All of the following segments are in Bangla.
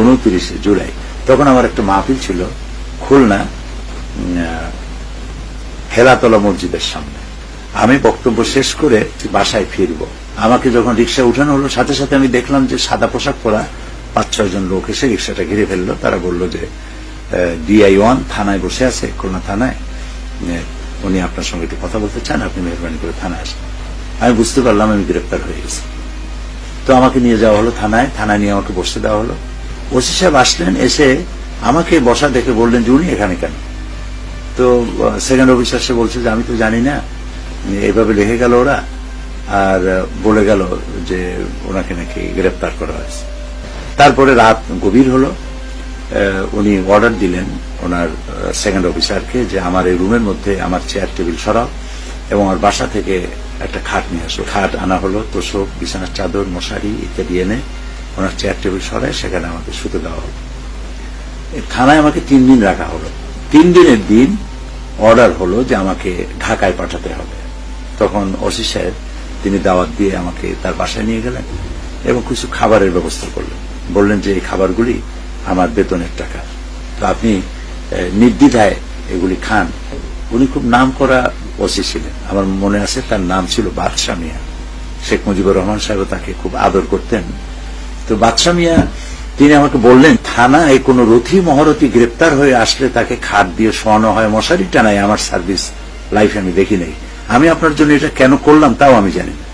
উনত্রিশে জুলাই। তখন আমার একটা মাহফিল ছিল, খুলনা হেলাতলা মসজিদের সামনে। আমি বক্তব্য শেষ করে বাসায় ফিরব। আমাকে যখন রিক্সা উঠানো হলো, সাথে সাথে আমি দেখলাম যে সাদা পোশাক পরা পাঁচ, ছয় জন লোক এসে রিক্সাটা ঘিরে ফেলল। তারা বলল যে ডিআই ওয়ান থানায় বসে আছে, খুলনা থানায়। উনি আপনার সঙ্গে একটু কথা বলতে চান, আপনি মেহরবানি করে থানায় আসেন। আমি বুঝতে পারলাম আমি গ্রেপ্তার হয়ে গেছি। তো আমাকে নিয়ে যাওয়া হলো থানায় থানায় নিয়ে আমাকে বসতে দেওয়া হলো। ওসি সাহেব আসলেন, এসে আমাকে বসা দেখে বললেন যে উনি এখানে কেন? তো সেকেন্ড অফিসার সে বলছে যে আমি তো জানি না এভাবে লিখে গেল ওরা, আর বলে গেল যে ওনাকে নাকি গ্রেপ্তার করা হয়েছে। তারপরে রাত গভীর হলো উনি অর্ডার দিলেন ওনার সেকেন্ড অফিসারকে যে আমার এই রুমের মধ্যে আমার চেয়ার টেবিল সরাও এবং আমার বাসা থেকে একটা খাট নিয়ে আসো। খাট আনা হলো, তোষক, বিছানার চাদর, মশারি ইত্যাদি এনে ওনার চেয়ার টেবিল সরায় সেখানে আমাকে শুতে দেওয়া হলো। থানায় আমাকে তিন দিন রাখা হলো। তিন দিনের দিন অর্ডার হলো যে আমাকে ঢাকায় পাঠাতে হবে। তখন ওসি সাহেব, তিনি দাওয়াত দিয়ে আমাকে তার বাসায় নিয়ে গেলেন এবং কিছু খাবারের ব্যবস্থা করলেন। বললেন যে, এই খাবারগুলি আমার বেতনের টাকা। তো আপনি নির্দ্বিধায় এগুলি খান। উনি খুব নাম করা ওসি ছিলেন। আমার মনে আছে তার নাম ছিল বাদশাহ মিয়া। শেখ মুজিবুর রহমান সাহেব তাকে খুব আদর করতেন। তো বাদশাহ মিয়া, তিনি আমাকে বললেন থানায় কোনো রথী মহারথী গ্রেপ্তার হয়ে আসলে তাকে খাট দিয়ে শোয়ানো হয়। মশারি টানায় আমার সার্ভিস লাইফ আমি দেখি নাই। আমি আপনার জন্য এটা কেন করলাম তাও আমি জানি না।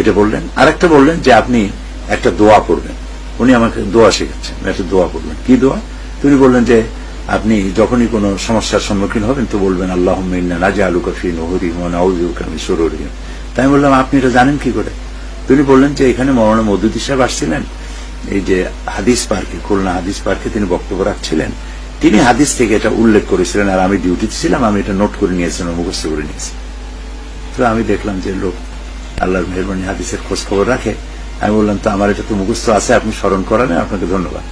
এটা বললেন। আরেকটা বললেন যে, আপনি একটা দোয়া পড়বেন। উনি আমাকে দোয়া শেখাচ্ছেন। একটা দোয়া পড়বেন। কি দোয়া? তিনি বললেন যে, আপনি যখনই কোনো সমস্যার সম্মুখীন হবেন তো বলবেন আল্লাহ নাজা আলু কফি নহরি আমি সরুরি তাই বললাম, আপনি এটা জানেন কি করে? তিনি বললেন যে, এখানে মৌলানা মদুদি সাহেব আসছিলেন এই যে হাদিস পার্কে, খুলনা হাদিস পার্কে তিনি বক্তব্য রাখছিলেন। তিনি হাদিস থেকে এটা উল্লেখ করেছিলেন আর আমি ডিউটিতে ছিলাম, আমি এটা নোট করে নিয়েছিলাম, মুখস্থ করে নিয়েছি তো আমি দেখলাম যে লোক আল্লাহর মেহরবানি হাদিসের খোঁজ খবর রাখে। আমি বললাম, তো আমার এটা তো মুখস্থ আছে, আপনি স্মরণ করালেন আপনাকে ধন্যবাদ।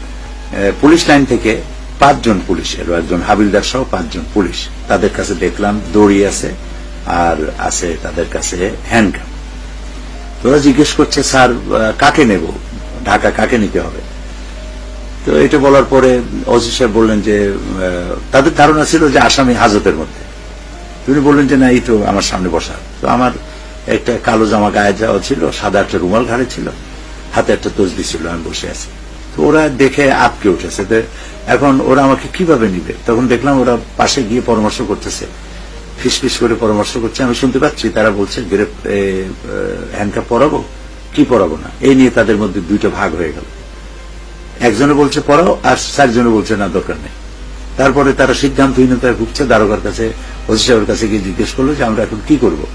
পুলিশ লাইন থেকে পাঁচজন পুলিশ এলো একজন হাবিলদার সহ পাঁচজন পুলিশ তাদের কাছে দেখলাম, দড়ি আছে আর আছে তাদের কাছে হ্যান্ডকাম তোরা জিজ্ঞেস করছে, স্যার কাকে নেব? ঢাকা কাকে নিতে হবে? তো এটা বলার পরে ওসি সাহেব বললেন যে তাদের ধারণা ছিল যে আসামি হাজতের মধ্যে। তিনি বললেন যে, না, এই তো আমার সামনে বসা। তো আমার একটা কালো জামা গায়ে যাওয়া ছিল, সাদা একটা রুমাল ঘাড়ে ছিল, হাতে একটা তসবি ছিল, আমি বসে আছি। তো ওরা দেখে আপকে উঠেছে এখন ওরা আমাকে কীভাবে নিবে? তখন দেখলাম ওরা পাশে গিয়ে পরামর্শ করতেছে। ফিস ফিস করে পরামর্শ করছে, আমি শুনতে পাচ্ছি, তারা বলছে গ্রেপ হ্যান্ডকাপ পরাবো? কি পরাবো না? এই নিয়ে তাদের মধ্যে দুইটা ভাগ হয়ে গেল। একজনে বলছে, পড়াও, আর চারজনে বলছে, না, দরকার নেই। তারপরে তারা সিদ্ধান্তহীনতায় ভুগছে দারোগার কাছে, ওসি সাহেবের কাছে গিয়ে জিজ্ঞেস করল যে, আমরা এখন কি করব?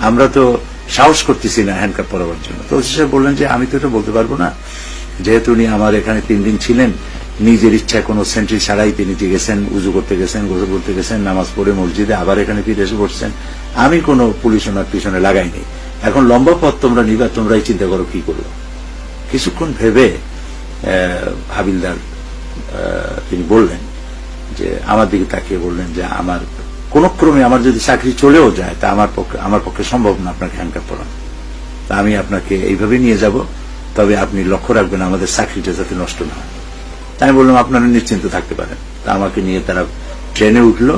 আমরা তো সাহস করতেছি না হ্যান্ডকাপ পরাবার জন্য। তো ওসি সাহেব বললেন যে, আমি তো এটা বলতে পারব না। যেহেতু উনি আমার এখানে তিন দিন ছিলেন, নিজের ইচ্ছায় কোনো সেন্ট্রি ছাড়াই তিনি গেছেন উজু করতে গেছেন, গোসল করতে গেছেন, নামাজ পড়ে মসজিদে আবার এখানে ফিরে এসে বসছেন। আমি কোনো পুলিশ ওনার পিছনে লাগাইনি। এখন লম্বা পথ তোমরা নিবা, তোমরাই চিন্তা করো কি করব। কিছুক্ষণ ভেবে হাবিলদার তিনি বললেন যে, আমার দিকে তাকিয়ে বললেন যে, আমার কোন ক্রমে আমার যদি চাকরি চলেও যায়, তা আমার পক্ষে আমার পক্ষে সম্ভব না আপনাকে হ্যান্ডকাপ পড়ানো তা আমি আপনাকে এইভাবে নিয়ে যাব, তবে আপনি লক্ষ্য রাখবেন আমাদের চাকরিটা যাতে নষ্ট না হয়। তাই বললাম, আপনারা নিশ্চিন্ত থাকতে পারেন। তা আমাকে নিয়ে তারা ট্রেনে উঠল।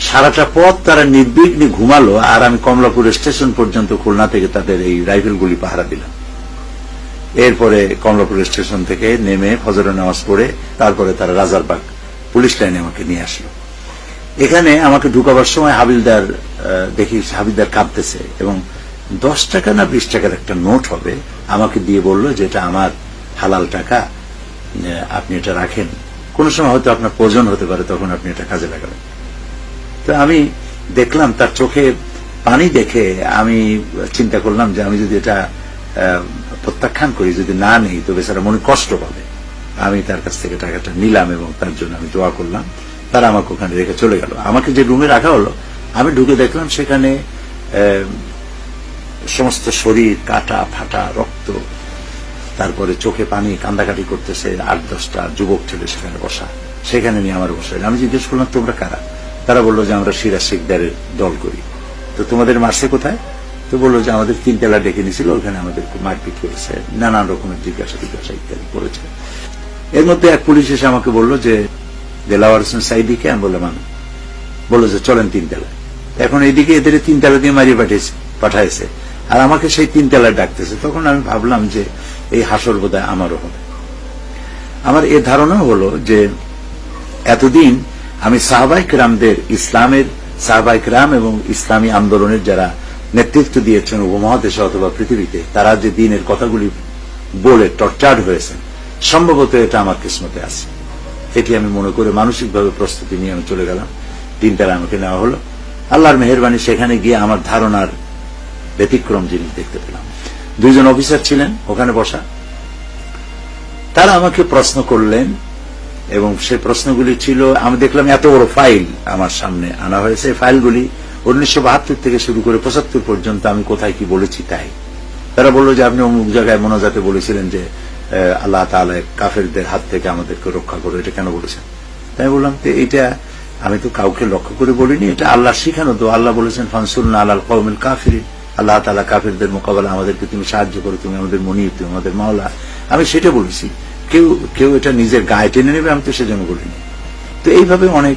সারাটা পথ তারা নির্বিঘ্নে ঘুমালো আর আমি কমলাপুর স্টেশন পর্যন্ত খুলনা থেকে তাদের এই রাইফেলগুলি পাহারা দিলাম। এরপরে কমলাপুর স্টেশন থেকে নেমে ফজরের নামাজ পড়ে তারপরে তারা রাজারবাগ পুলিশ লাইনে আমাকে নিয়ে আসলো। এখানে আমাকে ঢুকাবার সময় হাবিলদার দেখি হাবিলদার কাঁদতেছে এবং দশ টাকা না বিশ টাকার একটা নোট হবে আমাকে দিয়ে বলল যে এটা আমার হালাল টাকা আপনি এটা রাখেন। কোন সময় হয়তো আপনার প্রয়োজন হতে পারে, তখন আপনি এটা কাজে লাগাবেন। তো আমি দেখলাম, তার চোখে পানি দেখে আমি চিন্তা করলাম যে আমি যদি এটা প্রত্যাখ্যান করি, যদি না নেই তো বেচারা মনে কষ্ট পাবে। আমি তার কাছ থেকে টাকাটা নিলাম এবং তার জন্য আমি দোয়া করলাম। তারা আমাকে ওখানে রেখে চলে গেল। আমাকে যে রুমে রাখা হলো, আমি ঢুকে দেখলাম সেখানে সমস্ত শরীর, কাটা, ফাটা, রক্ত, তারপরে চোখে পানি, কান্দাকাটি করতেছে, আট দশটা যুবক ছেলে সেখানে বসা। সেখানে নিয়ে আমার বসে আমি জিজ্ঞেস করলাম, তোমরা কারা? তারা বলল যে আমরা সিরাজ শিকদারের দল করি। তো তোমাদের মারছে কোথায়? তো বলল যে আমাদের তিন তেলা ডেকে নিয়েছিল, ওখানে আমাদের মারপিট করেছে। নানান রকমের জিজ্ঞাসা জিজ্ঞাসা ইত্যাদি করেছে। এর মধ্যে এক পুলিশ এসে আমাকে বলল যে, দেলাওয়ার হোসেন সাইদিকে আমি বললাম আমি বলল যে, চলেন তিনতলা এখন এইদিকে এদের তিনতলা দিয়ে মারিয়ে পাঠিয়েছে, পাঠাইছে। আর আমাকে সেই তিনতলায় ডাকতেছে। তখন আমি ভাবলাম যে, এই হাসর বোধহয় আমারও হবে। আমার এ ধারণা হলো যে, এতদিন আমি সাহবাইক রামদের ইসলামের সাহবাইক রাম এবং ইসলামী আন্দোলনের যারা নেতৃত্ব দিয়েছেন উপমহাদেশে অথবা পৃথিবীতে, তারা যে দিনের কথাগুলি বলে টর্চার্ড হয়েছেন, সম্ভবত এটা আমার কিসমতে আছে। এটি আমি মনে করে মানসিকভাবে প্রস্তুতি নিয়ে আমি চলে গেলাম। তিনটার আমাকে নেওয়া হলো। আল্লাহর মেহরবানি, সেখানে গিয়ে আমার ধারণার ব্যতিক্রম জিনিস দেখতে পেলাম। দুইজন অফিসার ছিলেন ওখানে বসা। তারা আমাকে প্রশ্ন করলেন এবং সেই প্রশ্নগুলি ছিল, আমি দেখলাম এত বড় ফাইল আমার সামনে আনা হয়েছে। ফাইলগুলি উনিশশো বাহাত্তর থেকে শুরু করে পঁচাত্তর পর্যন্ত আমি কোথায় কি বলেছি তাই। তারা বলল যে আপনি অমুক জায়গায় মোনাজাতে বলেছিলেন যে আল্লাহ তাআলা কাফেরদের হাত থেকে আমাদেরকে রক্ষা করো এটা কেন বলেছেন? তাই বললাম যে এটা আমি তো কাউকে লক্ষ্য করে বলিনি। এটা আল্লাহ শিখানো তো আল্লাহ বলেছেন ফানসুল্লাহ আল্লাহ কৌমিল কাফির আল্লাহ তালা কাফেরদের মোকাবেলা আমাদেরকে তুমি সাহায্য করো, তুমি আমাদের মনির তুমি আমাদের মাওলা। আমি সেটা বলেছি। কেউ কেউ এটা নিজের গায়ে টেনে নেবে, আমি তো সেজন্য বলিনি। তো এইভাবে অনেক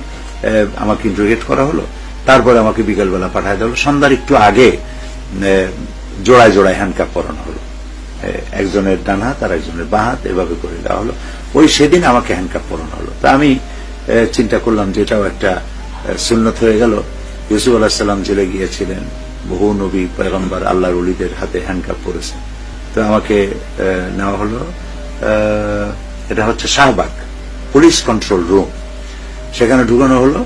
আমাকে ইন্টারোগেট করা হলো। তারপরে আমাকে বিকালবেলা পাঠায় দেওয়া হলো। সন্ধ্যার একটু আগে জোড়ায় জোড়ায় হ্যান্ডকাপ পরানো হলো। একজনের ডান হাত আর একজনের বাঁ হাত, এভাবে করে দেওয়া হলো। ওই সেদিন আমাকে হ্যান্ডকাপ পরানো হলো। তা আমি চিন্তা করলাম যে এটাও একটা সুন্নত হয়ে গেল। ইউসুফ আল্লাহ সাল্লাম জেলে গিয়েছিলেন। বহু নবী, পয়গম্বর আল্লাহর অলিদের হাতে হ্যান্ডকাপ পরেছেন। তো আমাকে নেওয়া হলো। এটা হচ্ছে শাহবাগ, পুলিশ কন্ট্রোল রুম সেখানে ঢুকানো হলো।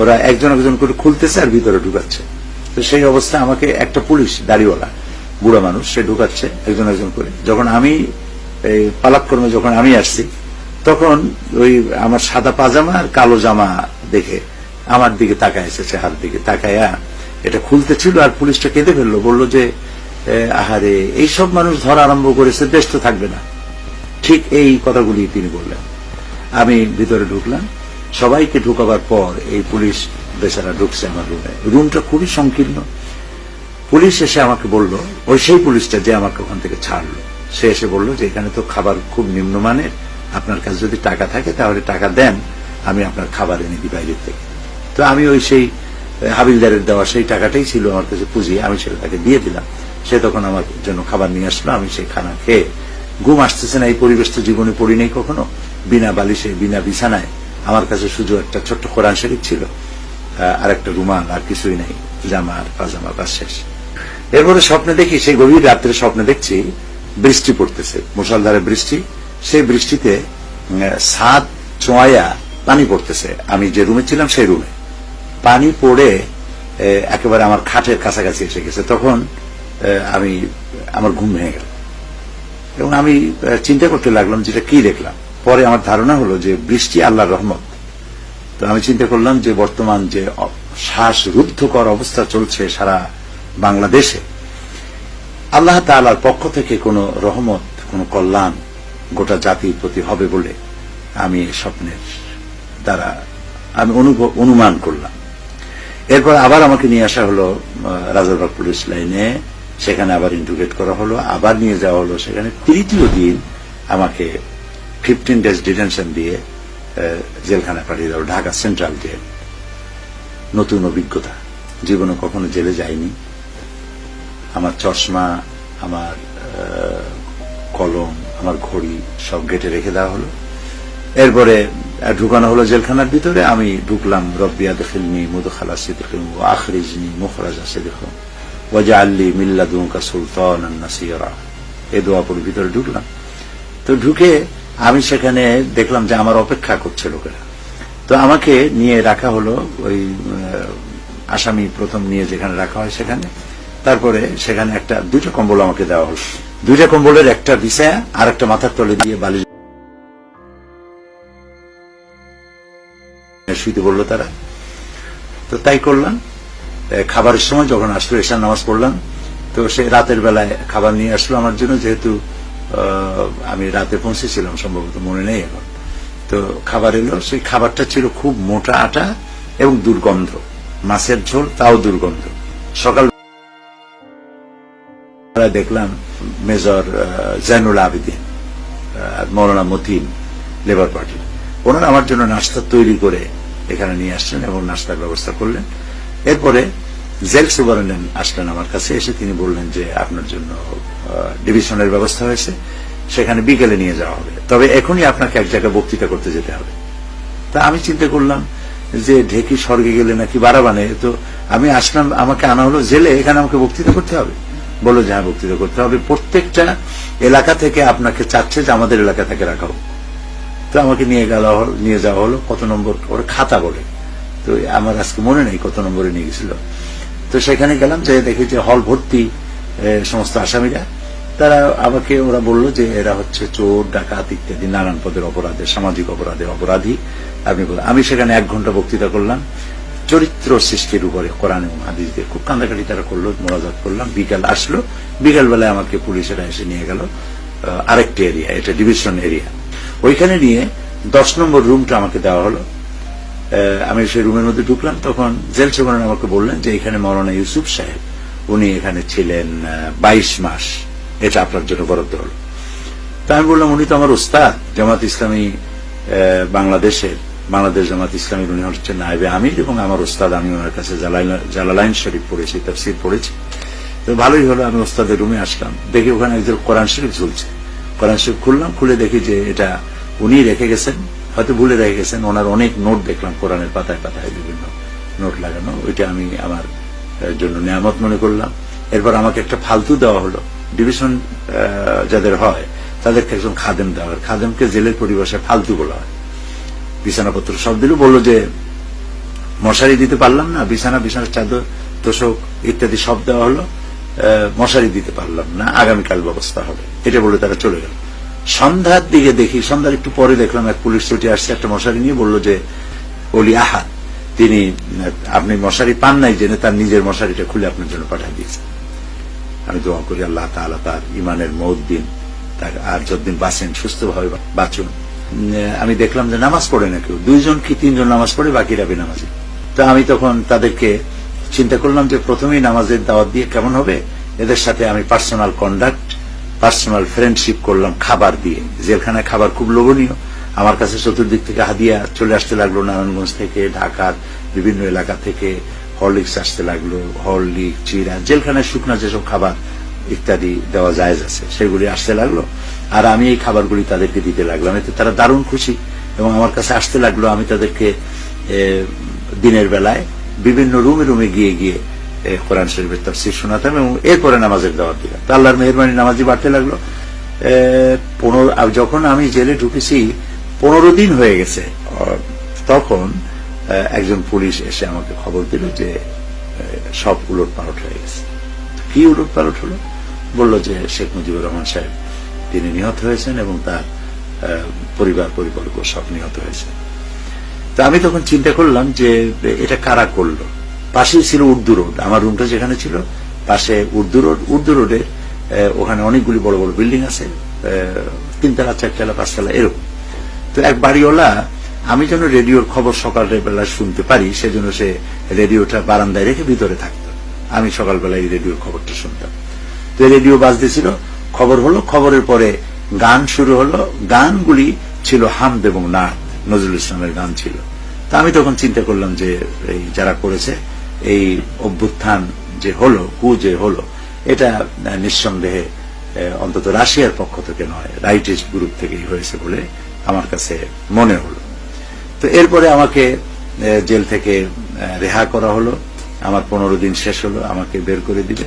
ওরা একজন একজন করে খুলতেছে আর ভিতরে ঢুকাচ্ছে। তো সেই অবস্থায় আমাকে একটা পুলিশ, দাড়িওয়ালা, বুড়া মানুষ, সে ঢুকাচ্ছে একজন একজন করে। যখন আমি এই পালাক্রমে যখন আমি আসছি, তখন ওই আমার সাদা পাজামা আর কালো জামা দেখে আমার দিকে তাকায় এসেছে চেহার দিকে তাকায়া এটা খুলতে ছিল আর পুলিশটা কেঁদে ফেলল। বলল যে আহারে, এইসব মানুষ ধরা আরম্ভ করেছে, দেশ তো থাকবে না। ঠিক এই কথাগুলি তিনি বললেন। আমি ভিতরে ঢুকলাম। সবাইকে ঢুকাবার পর এই পুলিশ বেচারা ঢুকছে আমার রুমে রুমটা খুবই সংকীর্ণ। পুলিশ এসে আমাকে বলল, ওই সেই পুলিশটা যে আমাকে ওখান থেকে ছাড়লো। সে এসে বলল যে, এখানে তো খাবার খুব নিম্নমানের। আপনার কাছে যদি টাকা থাকে তাহলে টাকা দেন। আমি আপনার খাবার এনে দিই বাইরের থেকে। তো আমি ওই সেই হাবিলদারের দেওয়া সেই টাকাটাই ছিল আমার কাছে পুঁজি। আমি সেটা তাকে দিয়ে দিলাম। সে তখন আমার জন্য খাবার নিয়ে আসলো। আমি সেই খানা খেয়ে ঘুম আসতেছে না, এই পরিবেশ তো জীবনে পড়ি কখনো। বিনা বালিশে, বিনা বিছানায়। আমার কাছে শুধু একটা ছোট্ট কোরআন শরীফ ছিল। আর একটা রুমাল আর কিছুই নাই। জামা আর পাজামা, বাস শেষ। এরপরে স্বপ্নে দেখি, সেই গভীর রাত্রে স্বপ্নে দেখছি, বৃষ্টি পড়তেছে। মুসলধারে বৃষ্টি। সেই বৃষ্টিতে সাত চোয়া পানি পড়তেছে। আমি যে রুমে ছিলাম, সেই রুমে। পানি পড়ে একেবারে আমার খাটের কাছাকাছি এসে গেছে। তখন আমি, আমার ঘুম ভেঙে গেল। এবং আমি চিন্তা করতে লাগলাম যেটা কি দেখলাম। পরে আমার ধারণা হলো যে বৃষ্টি আল্লাহর রহমত। তো আমি চিন্তা করলাম যে বর্তমান যে অ- শ্বাস রুদ্ধকর অবস্থা চলছে সারা বাংলাদেশে, আল্লাহ তাআলার পক্ষ থেকে কোনো রহমত, কোনো কল্যাণ গোটা জাতির প্রতি হবে বলে আমি স্বপ্নের দ্বারা আমি অনুমান করলাম। এরপর আবার আমাকে নিয়ে আসা হলো রাজারবাগ পুলিশ লাইনে। সেখানে আবার ইন্টুগেট করা হলো, আবার নিয়ে যাওয়া হলো। সেখানে তৃতীয় দিন আমাকে ফিফটিন ডেজ ডিটেনশন দিয়ে জেলখানা পাঠিয়ে দেওয়া ঢাকা সেন্ট্রাল জেল নতুন অভিজ্ঞতা। জীবনে কখনো জেলে যাইনি। আমার চশমা, আমার কলম, আমার ঘড়ি সব গেটে রেখে দেওয়া হলো। এরপরে ঢুকানো হলো জেলখানার ভিতরে। আমি ঢুকলাম রব্বিয়া দখিলনি, মুদখালা সিদ্দিকিন ও আখরিজনি, মুখরাজা সিদ্দিকুন ওয়াজা আল্লি মিল্লাদুকা সুলতান নাসিরা এ দোয়া পড়ে ভিতরে ঢুকলাম। তো ঢুকে আমি সেখানে দেখলাম যে আমার অপেক্ষা করছে লোকেরা। তো আমাকে নিয়ে রাখা হলো ওই আসামি প্রথম নিয়ে যেখানে রাখা হয় সেখানে। তারপরে সেখানে একটা, দুইটা কম্বল আমাকে দেওয়া হলো। দুইটা কম্বলের একটা বিছায়া আর একটা মাথার তলে দিয়ে বালি শুইতে বলল তারা। তো তাই করলাম। খাবারের সময় যখন আসলো এশার নামাজ পড়লাম তো সে রাতের বেলায় খাবার নিয়ে আসলো আমার জন্য যেহেতু আমি রাতে পৌঁছেছিলাম সম্ভবত মনে নেই এখন। তো খাবার এলো সেই খাবারটা ছিল খুব মোটা আটা এবং দুর্গন্ধ। মাছের ঝোল তাও দুর্গন্ধ। সকাল দেখলাম major ah, Zainul Abedin Maulana Matin labour party ওনারা আমার জন্য নাস্তা তৈরি করে এখানে নিয়ে আসছেন এবং নাস্তার ব্যবস্থা করলেন। এরপরে জেল সুপারিনটেন্ডেন্ট আসলেন আমার কাছে এসে তিনি বললেন যে আপনার জন্য ডিভিশনের ব্যবস্থা হয়েছে, সেখানে বিকেলে নিয়ে যাওয়া হবে। তবে এখনই আপনাকে এক জায়গায় বক্তৃতা করতে যেতে হবে। তা আমি চিন্তা করলাম যে ঢেকি স্বর্গে গেলে নাকি বাড়াবানে তো আমি আসলাম, আমাকে আনা হলো জেলে, এখানে আমাকে বক্তৃতা করতে হবে। বলল যে হ্যাঁ বক্তৃতা করতে হবে। প্রত্যেকটা এলাকা থেকে আপনাকে চাচ্ছে যে আমাদের এলাকা থেকে রাখা হোক। তো আমাকে নিয়ে গেল, নিয়ে যাওয়া হলো, কত নম্বর ওর খাতা বলে। তো আমার আজকে মনে নেই কত নম্বরে নিয়ে গেছিল। তো সেখানে গেলাম, যে দেখি যে হল ভর্তি সমস্ত আসামিরা। তারা আমাকে, ওরা বলল যে এরা হচ্ছে চোর, ডাকাত ইত্যাদি, নানান পদের অপরাধে, সামাজিক অপরাধের অপরাধী। আপনি আমি সেখানে এক ঘণ্টা বক্তৃতা করলাম। চরিত্র সৃষ্টির উপরে কোরআন এবং হাদিস দিয়ে খুব কান্দাকাটি তারা করল, মোনাজাত করলাম। বিকাল আসলো বিকাল বেলায় আমাকে পুলিশেরা এসে নিয়ে গেল আরেকটি এরিয়া এটা ডিভিশন এরিয়া ওইখানে নিয়ে দশ নম্বর রুমটা আমাকে দেওয়া হলো। আমি সেই রুমের মধ্যে ঢুকলাম, তখন জেল সুপারন আমাকে বললেন যে এখানে মৌলানা ইউসুফ সাহেব, উনি এখানে ছিলেন বাইশ মাস। এটা আপনার জন্য বরাদ্দ হলো। তা আমি বললাম, উনি তো আমার ওস্তাদ, জামাত ইসলামী বাংলাদেশের, বাংলাদেশ জামাত ইসলামী উনি হচ্ছেন নাইবে আমির এবং আমার ওস্তাদ আমি ওনার কাছে জালালাইন শরীফ পড়েছি, তাফসির পড়েছি। তো ভালোই হলো, আমি ওস্তাদের রুমে আসলাম। দেখি ওখানে একজন কোরআন শরীফ ঝুলছে। কোরআন শরীফ খুললাম, খুলে দেখি যে এটা উনি রেখে গেছেন। হয়তো ভুলে রেখে গেছেন, ওনার অনেক নোট দেখলাম, কোরআনের পাতায় পাতায় বিভিন্ন নোট লাগানো, ওইটা আমি আমার জন্য নিয়ামত মনে করলাম। এরপর আমাকে একটা ফালতু দেওয়া হলো, ডিভিশন যাদের হয়, তাদেরকে একজন খাদেম দেওয়া হয় খাদেমকে জেলের পরিবেশে ফালতু বলা হয়। বিছানাপত্র সব দিল, বলল যে, মশারি দিতে পারলাম না, বিছানা, বিছানার চাদর, তোষক ইত্যাদি সব দেওয়া হলো মশারি দিতে পারলাম না, আগামীকাল ব্যবস্থা হবে। এটা বলে তারা চলে গেল। সন্ধ্যার দিকে দেখি, সন্ধ্যার একটু পরে দেখলাম এক পুলিশ ছুটি আসছে, একটা মশারি নিয়ে বলল যে, অলি আহাদ, তিনি, আপনি মশারি পান নাই জেনে তার নিজের মশারিটা খুলে আপনার জন্য পাঠিয়ে দিয়েছেন আমি দোয়া করি আল্লাহ তাআলা তার ইমানের মৌত দিন, তার আর যতদিন বাঁচেন, সুস্থভাবে বাঁচুন। আমি দেখলাম যে নামাজ পড়ে না কেউ, দুইজন কি তিনজন নামাজ পড়ে, বাকিরা বেনামাজি। তো আমি তখন তাদেরকে চিন্তা করলাম যে প্রথমেই নামাজের দাওয়াত দিয়ে কেমন হবে, এদের সাথে আমি পার্সোনাল কন্ডাক্ট পার্সোনাল ফ্রেন্ডশিপ করলাম খাবার দিয়ে। জেলখানায় খাবার খুব লোভনীয়। আমার কাছে চতুর্দিক থেকে হাদিয়া চলে আসতে লাগল, নারায়ণগঞ্জ থেকে, ঢাকার বিভিন্ন এলাকা থেকে হরলিক্স আসতে লাগল হরলিক চিরা জেলখানায় শুকনা যেসব খাবার ইত্যাদি দেওয়া জায়েজ আছে, সেগুলি আসতে লাগল। আর আমি এই খাবারগুলি তাদেরকে দিতে লাগলাম। এতে তারা দারুণ খুশি এবং আমার কাছে আসতে লাগল আমি তাদেরকে দিনের বেলায় বিভিন্ন রুমে রুমে গিয়ে গিয়ে কোরআন শরীফের তাফসির শোনাতাম এবং এরপরে নামাজের দাওয়াত দিলাম। তো আল্লাহর মেহরবানি নামাজি বাড়তে লাগল। পনেরো যখন আমি জেলে ঢুকেছি, পনেরো দিন হয়ে গেছে তখন একজন পুলিশ এসে আমাকে খবর দিল যে সব উলট পালট হয়ে গেছে। কি উলট পালট হলো? বলল যে, শেখ মুজিবুর রহমান সাহেব, তিনি নিহত হয়েছেন এবং তার পরিবার পরিবর্গ সব নিহত হয়েছে। তা আমি তখন চিন্তা করলাম যে, এটা কারা করল? পাশেই ছিল উর্দু রোড। আমার রুমটা যেখানে ছিল, পাশে উর্দু রোড। উর্দু রোডে ওখানে অনেকগুলি বড় বড় বিল্ডিং আছে তিনতলা, চারতলা, পাঁচতলা, এরকম। তো এক বাড়িওয়ালা, আমি যেন রেডিওর খবর সকালের বেলা শুনতে পারি, সেজন্য সে রেডিওটা বারান্দায় রেখে ভিতরে থাকতো। আমি সকালবেলায় এই রেডিওর খবরটা শুনতাম। তো রেডিও বাজতেছিল, খবর হলো, খবরের পরে গান শুরু হলো। গানগুলি ছিল হামদ এবং নাথ নজরুল ইসলামের গান ছিল। তা আমি তখন চিন্তা করলাম যে, এই যারা করেছে এই অভ্যুত্থান যে হলো কু যে হলো, এটা নিঃসন্দেহে অন্তত রাশিয়ার পক্ষ থেকে নয়, রাইটিস্ট গ্রুপ থেকেই হয়েছে বলে আমার কাছে মনে হলো। তো এরপরে আমাকে জেল থেকে রেহা করা হলো। আমার পনেরো দিন শেষ হলো, আমাকে বের করে দিলে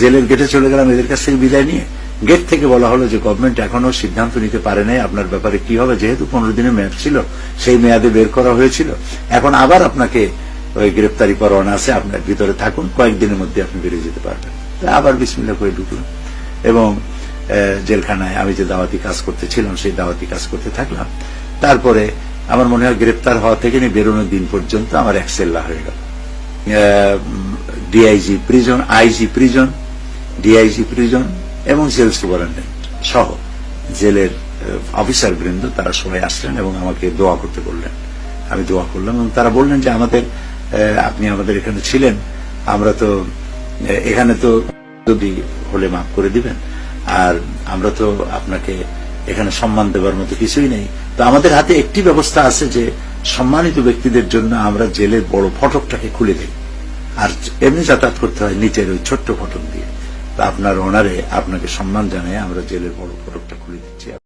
জেলের গেটে চলে গেলাম এদের কাছ থেকে বিদায় নিয়ে। গেট থেকে বলা হলো যে, গভর্নমেন্ট এখনও সিদ্ধান্ত নিতে পারে নাই আপনার ব্যাপারে কি হবে। যেহেতু পনেরো দিনের মেয়াদ ছিল, সেই মেয়াদে বের করা হয়েছিল। এখন আবার আপনাকে ওই গ্রেপ্তারি পরোয়ানা আছে, আপনার ভিতরে থাকুন, কয়েকদিনের মধ্যে আপনি বেরিয়ে যেতে পারবেন। আবার বিসমিল্লা করে ঢুকলাম। এবং জেলখানায় আমি যে দাওয়াতি কাজ করতেছিলাম সেই দাওয়াতি কাজ করতে থাকলাম। তারপরে আমার মনে হয় গ্রেপ্তার হওয়া থেকে নিয়ে বেরোনোর দিন পর্যন্ত আমার এক সেল্লা হয়ে গেল। DIG prison, IG prison, DIG prison এবং জেল সুপারিনটেন্ডেন্ট সহ জেলের অফিসার বৃন্দ তারা সবাই আসলেন এবং আমাকে দোয়া করতে বললেন। আমি দোয়া করলাম এবং তারা বললেন যে আমাদের আপনি আমাদের এখানে ছিলেন, আমরা তো এখানে তো যদি হলে মাফ করে দিবেন। আর আমরা তো আপনাকে এখানে সম্মান দেওয়ার মতো কিছুই নেই। তো আমাদের হাতে একটি ব্যবস্থা আছে যে সম্মানিত ব্যক্তিদের জন্য আমরা জেলের বড় ফটকটাকে খুলে দিই। আর এমনি যাতায়াত করতে হয় নিচের ওই ছোট্ট ফটক দিয়ে। তা আপনার ওনারে আপনাকে সম্মান জানাই, আমরা জেলের বড় ফটকটা খুলে দিচ্ছি